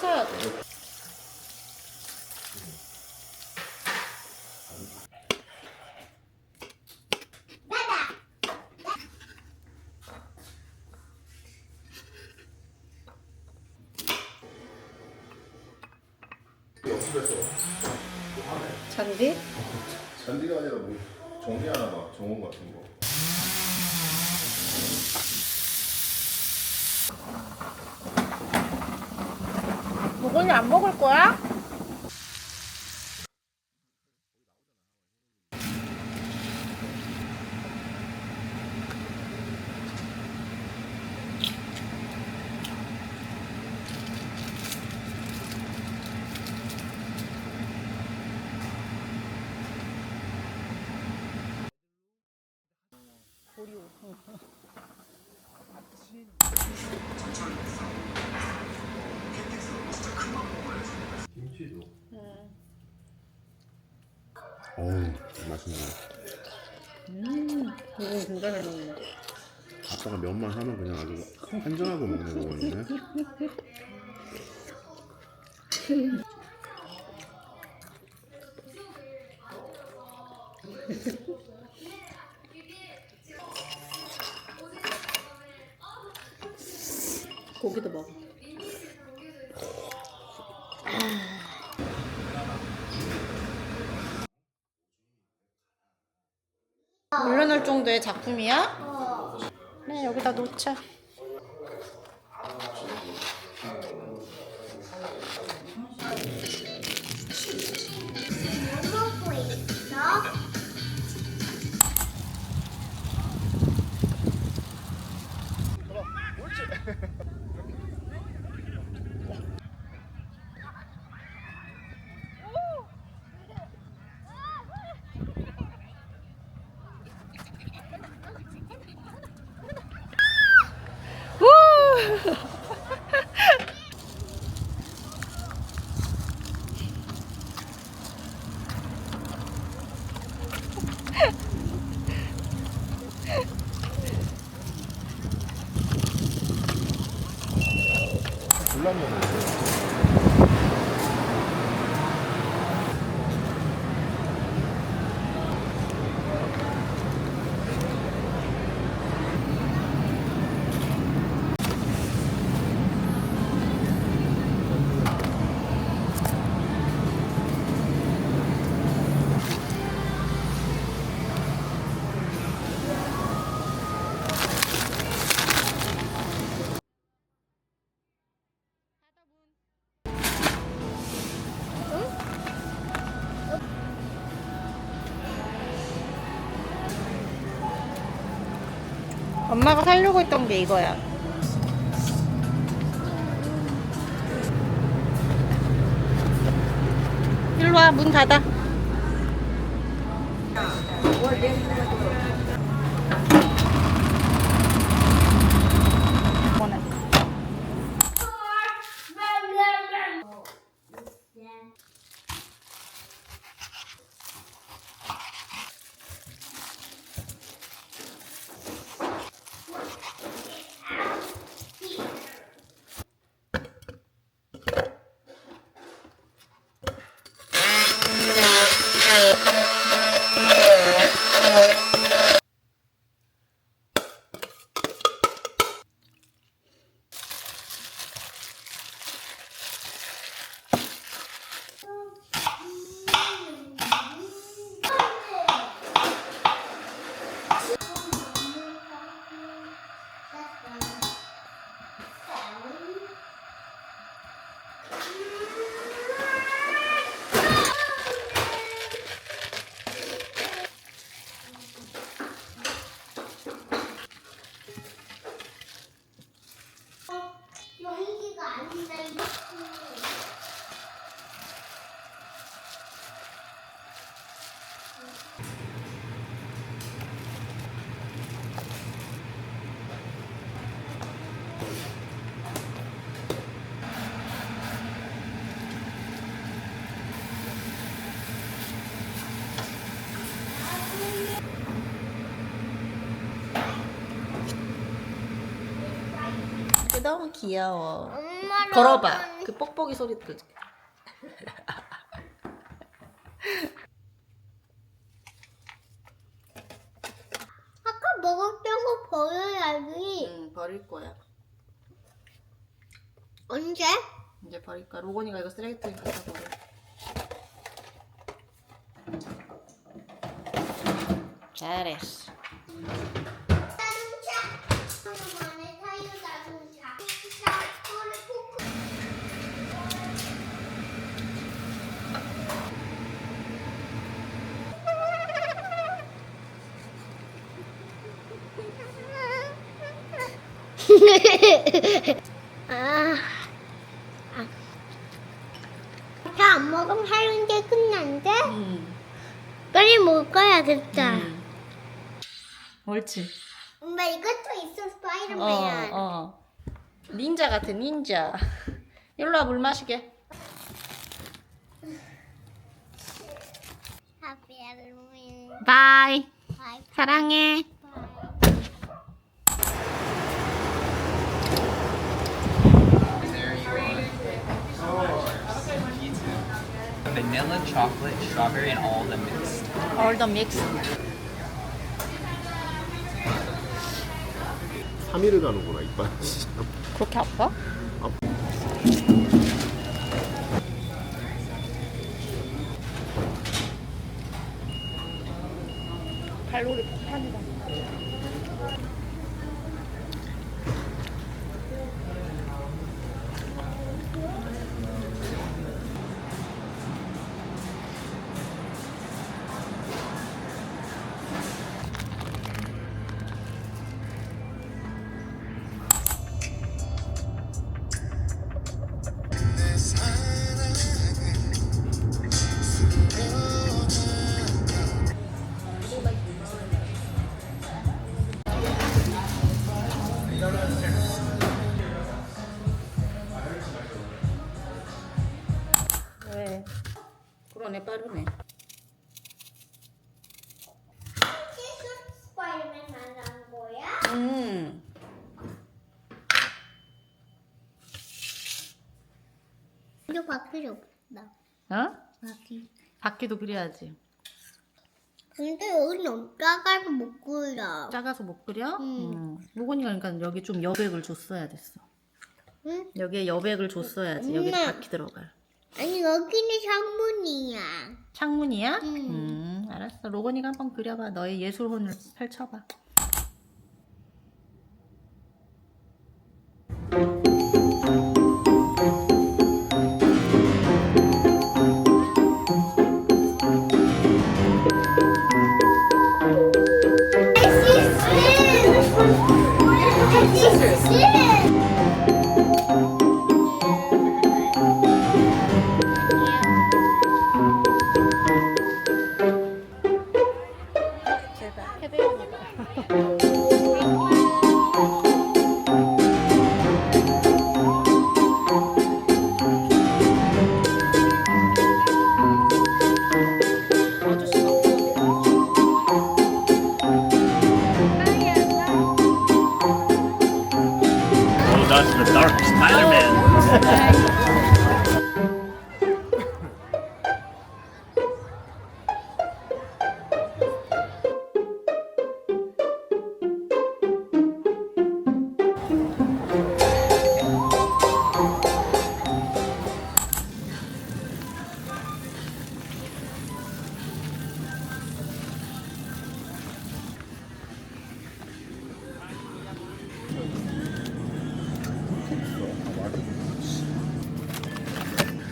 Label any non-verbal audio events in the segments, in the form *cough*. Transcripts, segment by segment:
씻어야 돼. 잔디? 잔디가 아니라 뭐 정리 하나 봐 정원 같은 거. 먹을래 안 먹을 거야? 김치도. 응. 어우 맛있네. 음, 이거 진짜 잘 먹네. 아빠가 면만 하면 그냥 아주 한정하고 먹는 거거든요. 고기도 먹어. *laughs* 물러날 정도의 작품이야? 네, 여기다 놓자. 먹고 있어? *laughs* 불라면 엄마가 살려고 했던 게 이거야. 일로 와, 문 닫아. 너무 귀여워. 엄마랑 걸어봐. 그 뽁뽁이 소리 들지. *laughs* 아까 먹었던 거 버려야지. 응, 버릴 거야. 언제? 이제 버릴 거야. 로건이가 이거 쓰레기통에 갖다 버려. 잘했어. 자동차. 오랜만에 타요 자동차. 자, 거를 포크. 아. 다안 먹으면 하는 게 끝난데? 응. 빨리 먹어야겠다. 응. 옳지. 엄마 이것도 있어 어, 스파이더맨. 어. 닌자 같아, 닌자. 일로 와, 물 마시게. 바이. Bye. 사랑해. Vanilla, chocolate, strawberry, and all the mixed. All the mix. 3일을 가는구나 이빨. 그렇게 아파? 칼로리 폭탄이다. 그러네 빠르네. 만난 거야? 음. 이거 바퀴 없다. 어? 바퀴. 바퀴도 그려야지. 근데 여기 너무 작아서 못 그려. 작아서 못 그려? 음. 음. 로건이가 그러니까 여기 좀 여백을 줬어야 됐어. 응? 여기에 여백을 줬어야지. 여기 엄마. 바퀴 들어갈. 아니 여기는 창문이야. 창문이야? 음. 음, 알았어. 로건이가 한번 그려봐. 너의 예술혼을 펼쳐봐.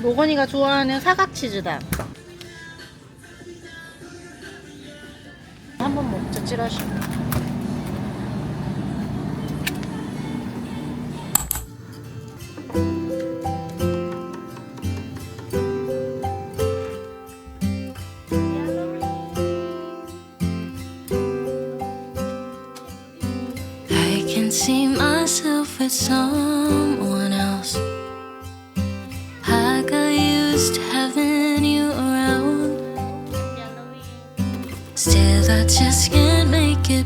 로건이가 좋아하는 사각 치즈다. 한번 먹자 찌라시. I can see myself with someone else. Just can't make it